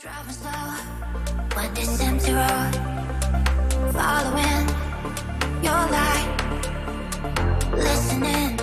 Driving slow when this empty road, following your light, listening.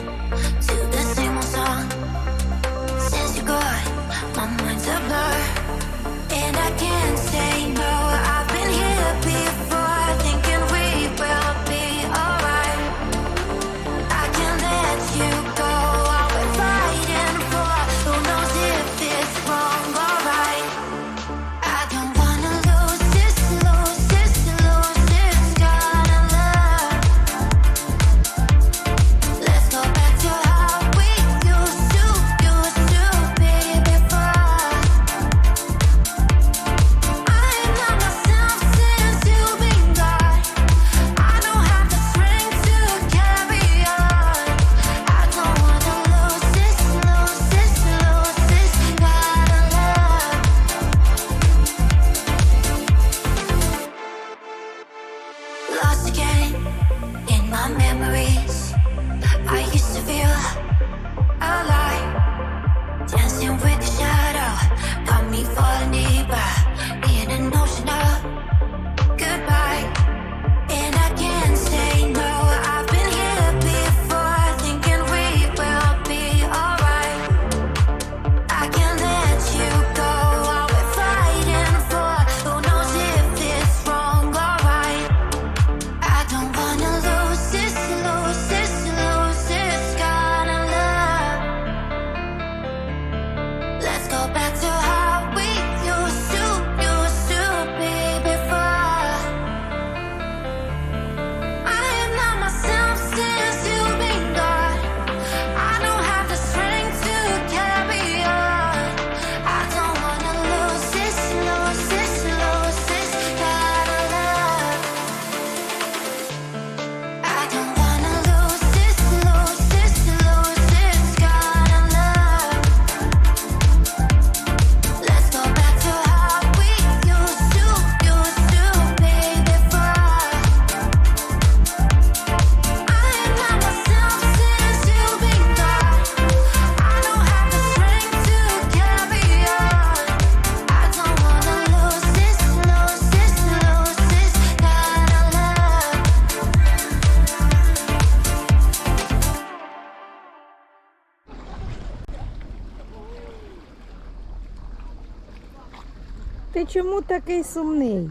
чому такий сумний?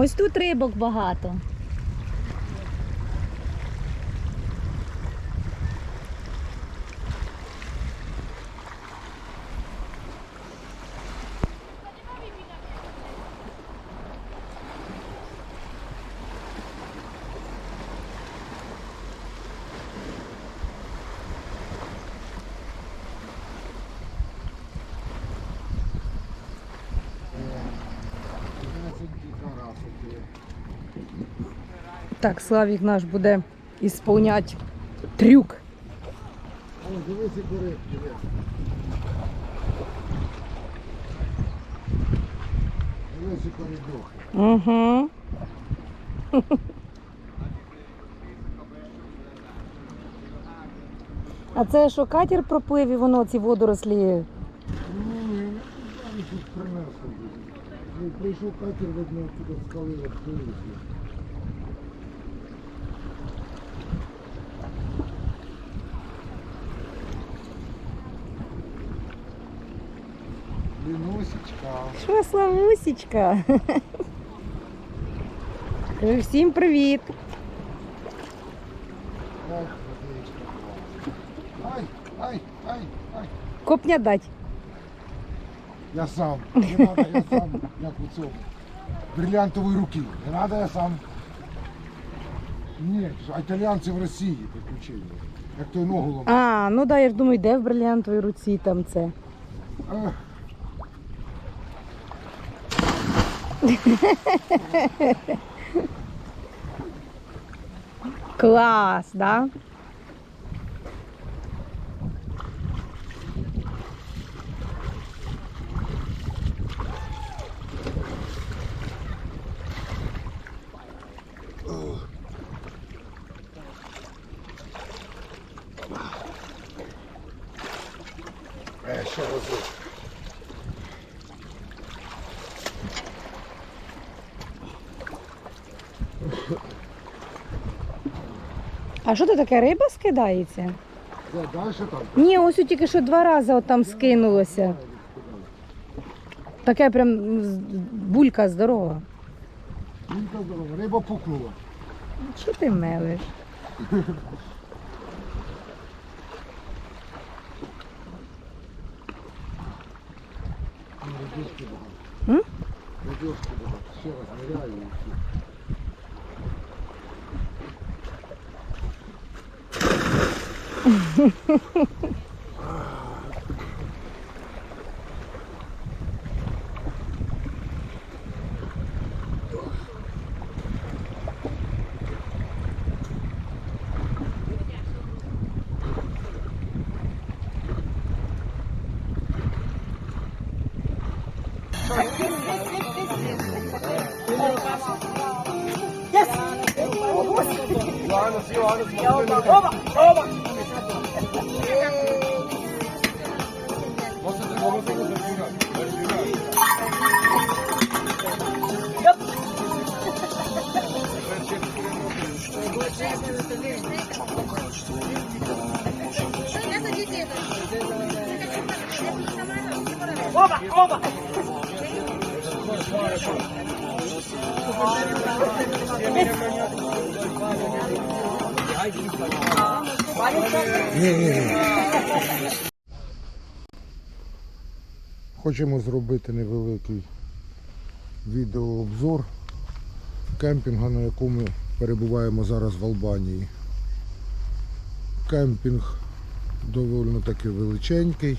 Ось тут рибок багато. Так, Славік наш буде ісполняти трюк. І гори, дивись. Дивись, і. Угу. А це що катер проплив і воно ці водорослі? Ну, я тут принесли. Прийшов катер, видно, туди скали відкрилися. Славусічка. Що Славусічка? Всім привіт. Ай, ай, ай, ай. Копня дать. Я сам. Не треба, я сам, як у цьому. Руки. Не треба, я сам. Ні, італіянці в Росії приключили. Як той ногу ломав. А, ну да, я ж думаю, де в бриллиантовій руці там це. Ех. Клас, да? А що це таке? Риба скидається? Це далі там? Ні, ось тільки що два рази от там скинулося. Таке прям булька здорова. Булька здорова, риба пукнула. Що ти мелиш? Yes! Oba! Oba! Oba! 不。我吧，我吧。Хочемо зробити невеликий відеообзор кемпінга, на якому перебуваємо зараз в Албанії. Кемпінг доволі таки величенький.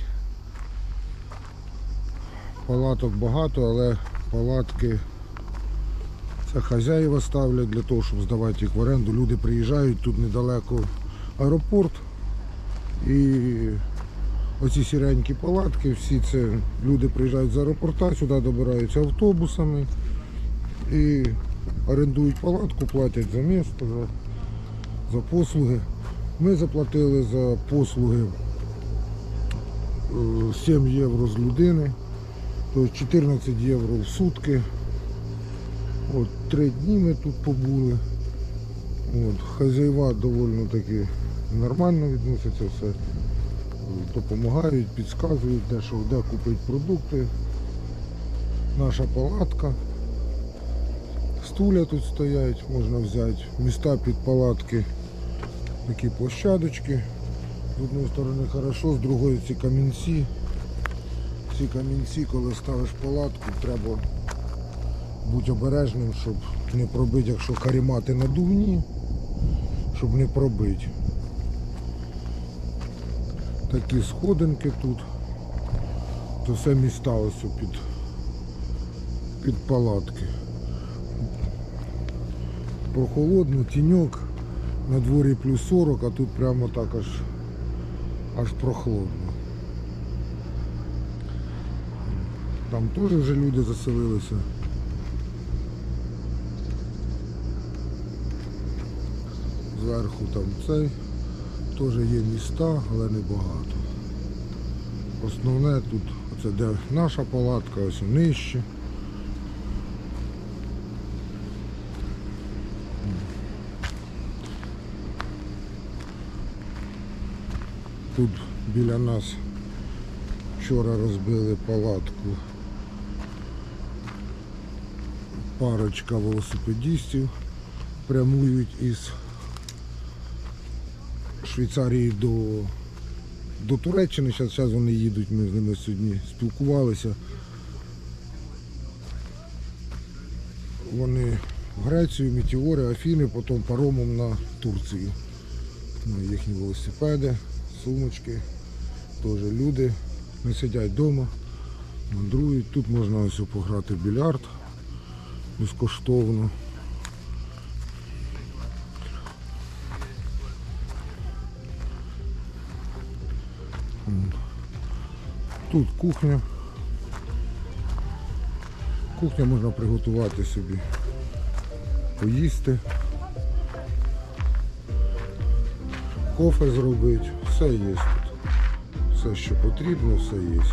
Палаток багато, але палатки це хазяїва ставлять для того, щоб здавати їх в оренду. Люди приїжджають, тут недалеко аеропорт. І оці сіренькі палатки, всі це люди приїжджають з аеропорта, сюди добираються автобусами і орендують палатку, платять за місто, за, за послуги. Ми заплатили за послуги е, 7 євро з людини, тобто 14 євро в сутки. От, три дні ми тут побули. От, хазяїва доволі таки нормально відносяться все допомагають, підказують, де що, де купити продукти. Наша палатка. Стуля тут стоять, можна взяти. Міста під палатки, такі площадочки. З одної сторони хорошо, з другої ці камінці. Ці камінці, коли ставиш палатку, треба бути обережним, щоб не пробити, якщо карімати надувні, щоб не пробити такі сходинки тут. То все міста ось під, під палатки. Прохолодно, тіньок, на дворі плюс 40, а тут прямо так аж, аж прохолодно. Там теж вже люди заселилися. Зверху там цей. Теж є міста, але не багато. Основне тут це де наша палатка, ось нижче. Тут біля нас вчора розбили палатку парочка велосипедистів прямують із Швейцарії до, до Туреччини. Зараз, зараз вони їдуть, ми з ними сьогодні спілкувалися. Вони в Грецію, Метеори, Афіни, потім паромом на Турцію. Ну, їхні велосипеди, сумочки, теж люди не сидять вдома, мандрують. Тут можна ось пограти в більярд. безкоштовно. Тут кухня. Кухня можна приготувати собі, поїсти, кофе зробити, все є тут. Все, що потрібно, все є.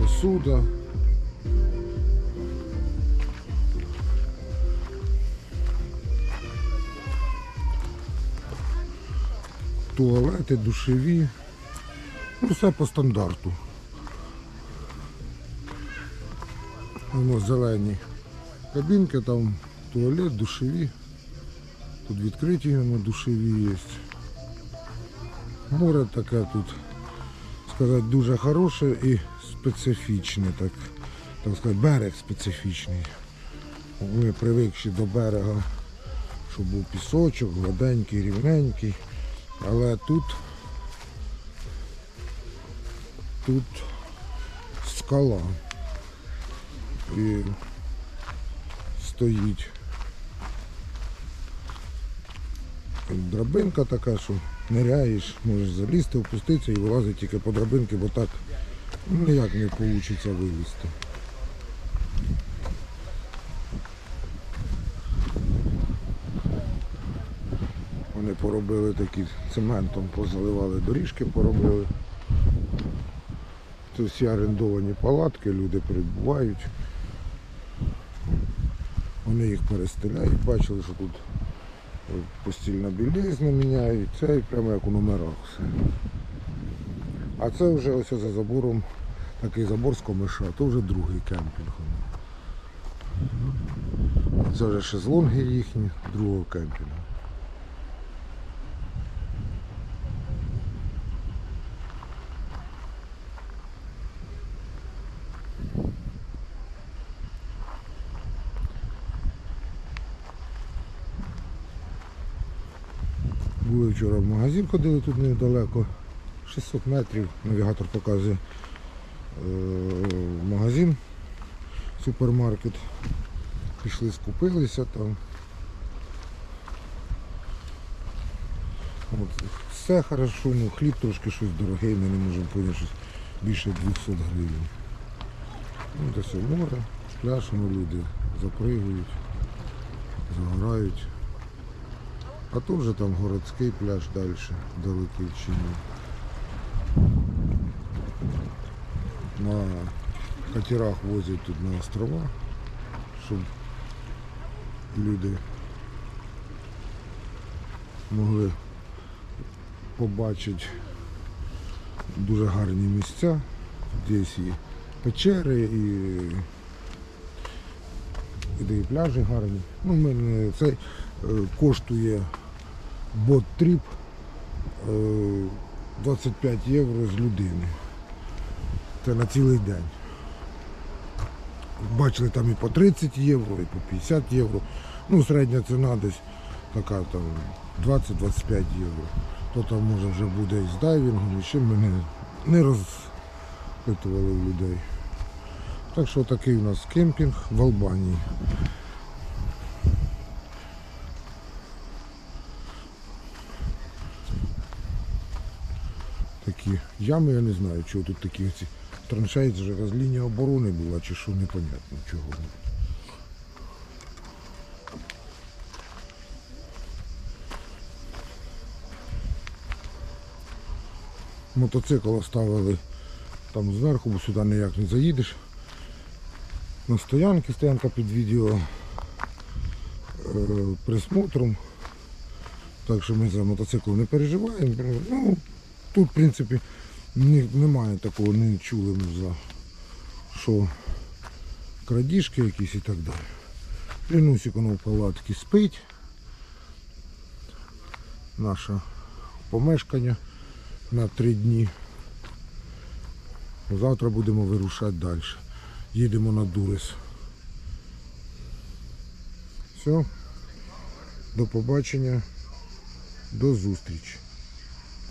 Посуда. Туалети, душеві. Ну, все по стандарту. Воно зелені кабінки, там туалет, душеві. Тут відкриті воно душеві є. Море таке тут, сказати, дуже хороше і специфічне, так, так сказати, берег специфічний. Ми привикші до берега, щоб був пісочок, гладенький, рівненький. Але тут, тут скала. І стоїть драбинка така, що ниряєш, можеш залізти, опуститися і вилазити тільки по драбинки, бо так ніяк не вийде вилізти. Вони поробили такі цементом, позаливали доріжки, поробили. Це всі орендовані палатки, люди перебувають. Вони їх перестріляють, бачили, що тут е, постільна білізна міняють, це і прямо як у номерах все. А це вже ось за забором такий забор з комиша, то вже другий кемпінг. Це вже шезлонги їхні, другого кемпінгу. Були вчора в магазин, ходили тут недалеко. 600 метрів, навігатор показує е, магазин, супермаркет. Пішли, скупилися там. От, все хорошо, ну хліб трошки щось дороге, ми не можемо поняти, щось більше 200 гривень. Ну, це все море, пляж, ну, люди запригують, загорають. А то вже там городський пляж далі, чи ні. На катерах возять тут на острова, щоб люди могли побачити дуже гарні місця. Десь і печери, і, і, де і пляжі гарні. Ну, це е, коштує бот-тріп е, 25 євро з людини. Це на цілий день. Бачили там і по 30 євро, і по 50 євро. Ну, середня ціна десь така там 20-25 євро. То там може вже буде і з дайвінгом, і ще ми не, не розпитували людей. Так що такий у нас кемпінг в Албанії. Такі ями, я не знаю, чого тут такі ці траншеї, це ж якась лінія оборони була, чи що непонятно чого. Мотоцикл оставили там зверху, бо сюди ніяк не заїдеш. На стоянці, стоянка під відео е, присмотром. Так що ми за мотоцикл не переживаємо. Ну, тут, в принципі, немає такого, не чули ми за що крадіжки якісь і так далі. Лінусик воно в палатці спить. Наше помешкання на три дні. Завтра будемо вирушати далі. Їдемо на Дурис. Все. До побачення. До зустрічі.